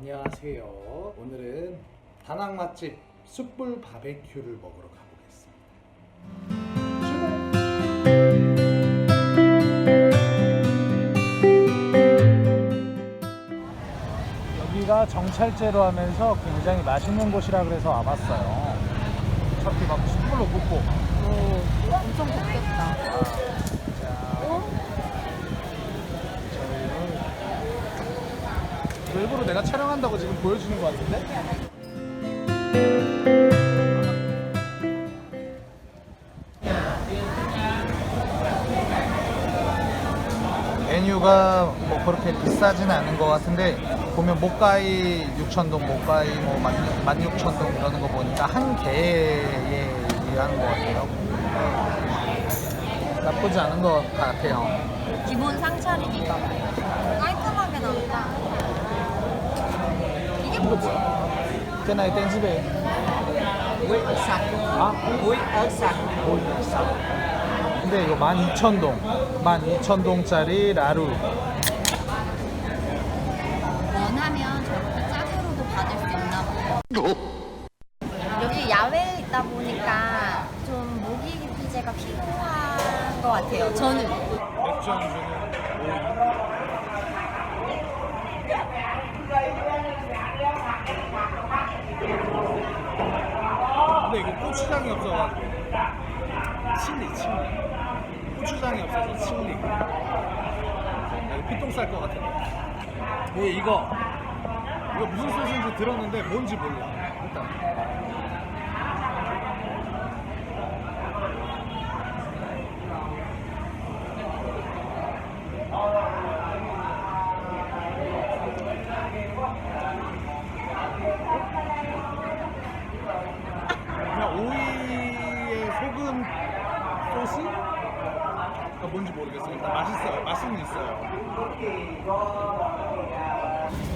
안녕하세요. 오늘은 다낭 맛집 숯불 바베큐를 먹으러 가보겠습니다. 여기가 정찰제로 하면서 굉장히 맛있는 곳이라 그래서 와봤어요. 어차피 막 숯불로 굽고 오, 엄청 덥겠다. 일부러 내가 촬영한다고 지금 보여주는 것 같은데? 메뉴가 뭐 그렇게 비싸진 않은 것 같은데 보면 목가이 6천동, 목가이 뭐 16,000동 이러는 거 보니까 한 개에 얘기하는 것 같아요. 나쁘지 않은 것 같아요. 기본 상차리니까 깔끔하게 나온다. 이게 뭐지? 깨나이 땡집에 Muối ớt xanh 아? Muối ớt xanh 근데 이거 12,000동 12,000동짜리 라루 원하면 저렇게 짝으로도 받을 수 있나 봐요. 여기 야외에 있다 보니까 좀 모기 기피제가 필요한 것 같아요. 저는. 맥주 안주는 근데 이거 고추장이 없어가지고. 칠리 칠리. 고추장이 없어서 칠리. 나 이거 피똥 쌀 것 같은데 뭐 이거. 이거 무슨 소스인지 들었는데 뭔지 몰라 일단 그냥 오이에 소금 소스가 뭔지 모르겠어요. 일단 맛은 있어요.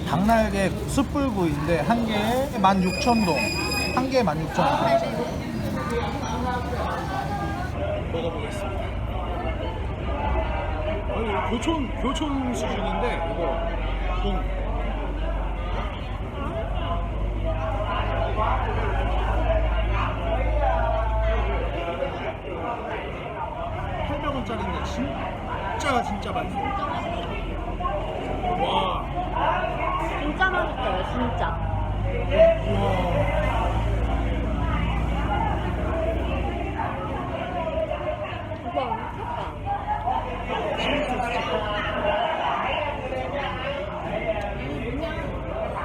닭날개 숯불구이인데 한 개에 16,000동. 한 개에 16,000동. 먹어보겠습니다. 어, 이거 교촌 교촌 수준인데 이거 공. 팔백 원짜리인데 진짜 진짜 맛있어. 와. 진짜 맛있어요, 진짜. 우와.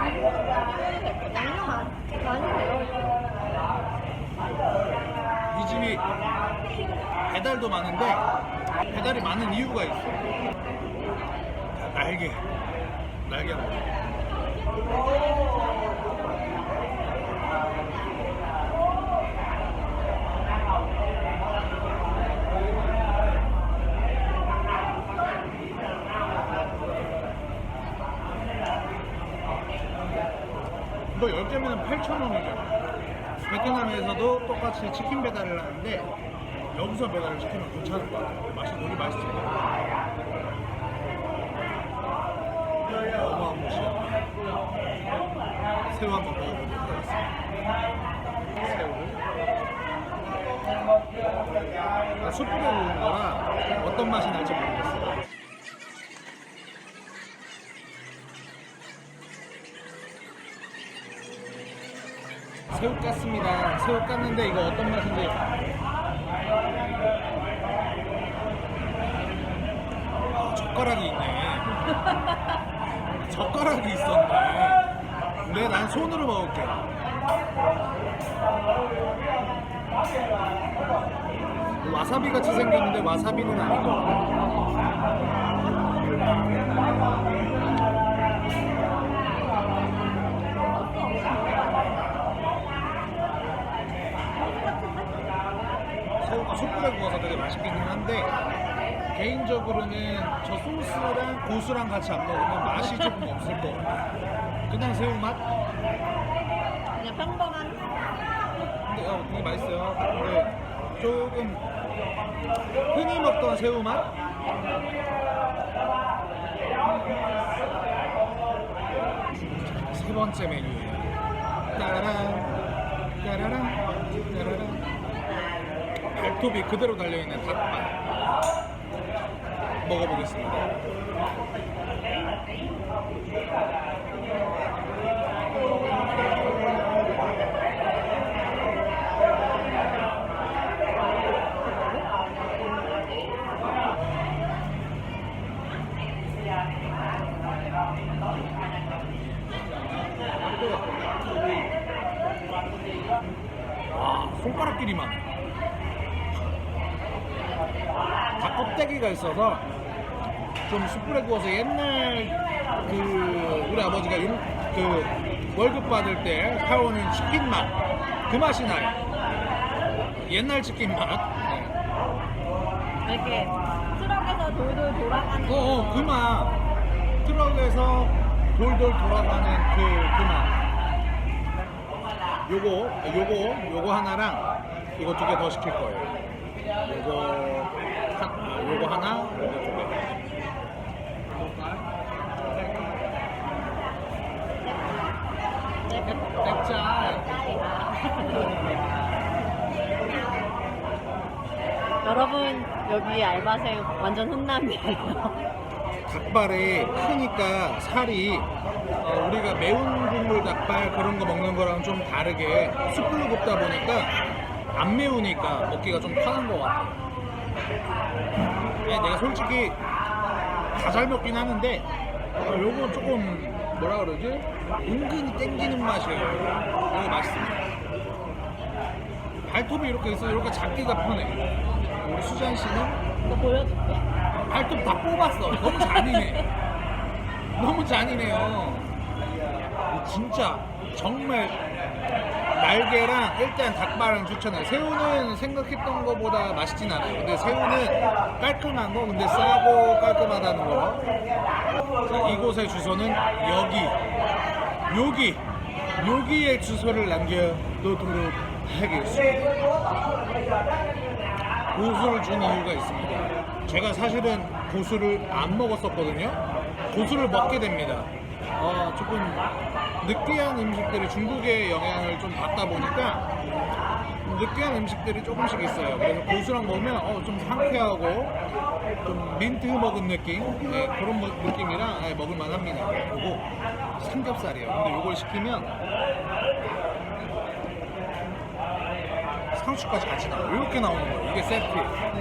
이거 양념 많이 돼요. 이 집이 배달도 많은데 배달이 많은 이유가 있어. 날개. 날개. 이거 10개면 8,000원이잖아. 베트남에서도 똑같이 치킨 배달을 하는데 여기서 배달을 시키면 괜찮을 것 같아요. 맛이 되게 맛있어. 어마무시한 새우 한번 먹어보도록 하겠습니다. 새우를. 아, 숯불에 구운 거라 어떤 맛이 날지 모르겠어요. 새우 깠습니다. 새우 깠는데 이거 어떤 맛인지. 아, 젓가락이 있네. 젓가락이 있었네. 근데 난 손으로 먹을게. 와사비 같이 생겼는데 와사비는 아니고. 숯불에 구워서 되게 맛있기는 한데 개인적으로는 저 소스랑 고수랑 같이 안 먹으면 맛이 조금 없을 것 같아요. 그냥 새우 맛? 그냥 평범한 근데 어, 되게 맛있어요. 근데 조금 흔히 먹던 새우 맛? 세 번째 메뉴예요. 따라란, 따라란, 따라란. 발톱이 그대로 달려있는 닭발. 먹어보겠습니다. 닭 껍데기가 있어서 좀 숯불에 구워서 옛날 그 우리 아버지가 용, 그 월급 받을 때 사오는 치킨 맛 그 맛이 나요. 옛날 치킨 맛. 네. 이렇게 트럭에서 돌돌 돌아가는 어, 어, 그 맛. 트럭에서 돌돌 돌아가는 그, 그 맛. 요거, 요거, 요거 하나랑 이거 두 개 더 시킬 거예요. 요거, 요거 하나, 요거 두 개. 여러분 여기 알바생 완전 훈남이에요. 닭발이 크니까 살이 어, 우리가 매운 국물 닭발 그런 거 먹는 거랑 좀 다르게 숯불로 굽다 보니까 안 매우니까 먹기가 좀 편한 것 같아요. 네, 내가 솔직히 다 잘 먹긴 하는데 어, 요거 조금 뭐라 그러지? 은근히 땡기는 맛이에요. 이거 맛있습니다. 발톱이 이렇게 있어 이렇게 잡기가 편해. 우리 수잔 씨는 이거 보여줄게. 발톱 다 뽑았어. 너무 잔인해. 너무 잔인해요. 진짜 정말 날개랑 일단 닭발은 추천해요. 새우는 생각했던 것보다 맛있진 않아요. 근데 새우는 깔끔한 거, 근데 싸고 깔끔하다는 거. 자, 이곳의 주소는 여기, 여기, 여기에 주소를 남겨놓도록 하겠습니다. 고수를 준 이유가 있습니다. 제가 사실은 고수를 안 먹었었거든요. 고수를 먹게 됩니다. 어, 조금 느끼한 음식들이 중국의 영향을 좀 받다 보니까 느끼한 음식들이 조금씩 있어요. 그래서 고수랑 먹으면 어, 좀 상쾌하고 좀 민트 먹은 느낌 네, 그런 뭐- 느낌이라 네, 먹을만 합니다. 그리고 삼겹살이에요. 근데 이걸 시키면 상추까지 같이 나와요. 이렇게 나오는 거예요. 이게 세트.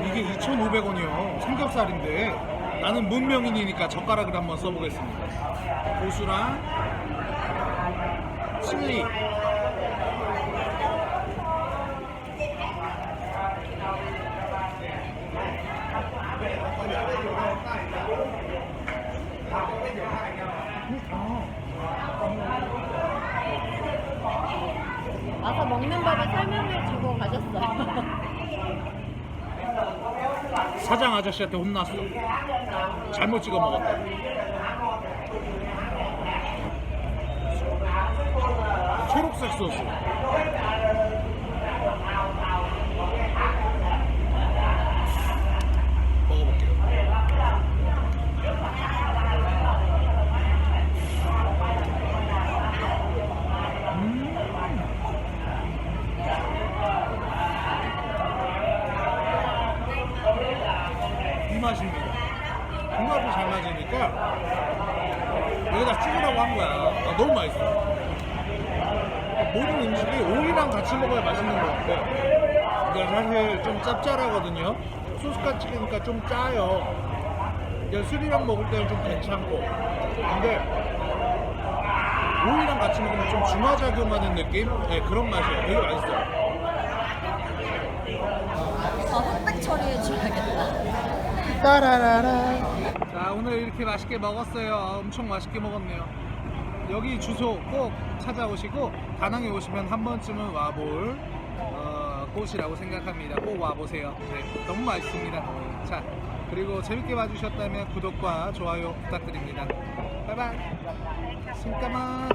이게 2,500원이요. 삼겹살인데 나는 문명인이니까 젓가락을 한번 써보겠습니다. 고수랑 칠리. 와서 먹는 법을 설명해 주고 가셨어요. 사장 아저씨한테 혼났어. 잘못 찍어 먹었다. そうそう 같이 먹어야 맛있는 것 같아. 근데 사실 좀 짭짤하거든요. 소스까지 찍으니까 좀 짜요. 근데 술이랑 먹을 때는 좀 괜찮고. 근데 오이랑 같이 먹으면 좀 중화작용하는 느낌? 네, 그런 맛이에요. 되게 맛있어요. 더 흑백 처리해줘야겠다. 따라라라. 자 오늘 이렇게 맛있게 먹었어요. 엄청 맛있게 먹었네요. 여기 주소 꼭 찾아오시고 다낭에 오시면 한 번쯤은 와볼 어, 곳이라고 생각합니다. 꼭 와보세요. 네, 너무 맛있습니다. 자 그리고 재밌게 봐주셨다면 구독과 좋아요 부탁드립니다. 바이바이. 숨까만.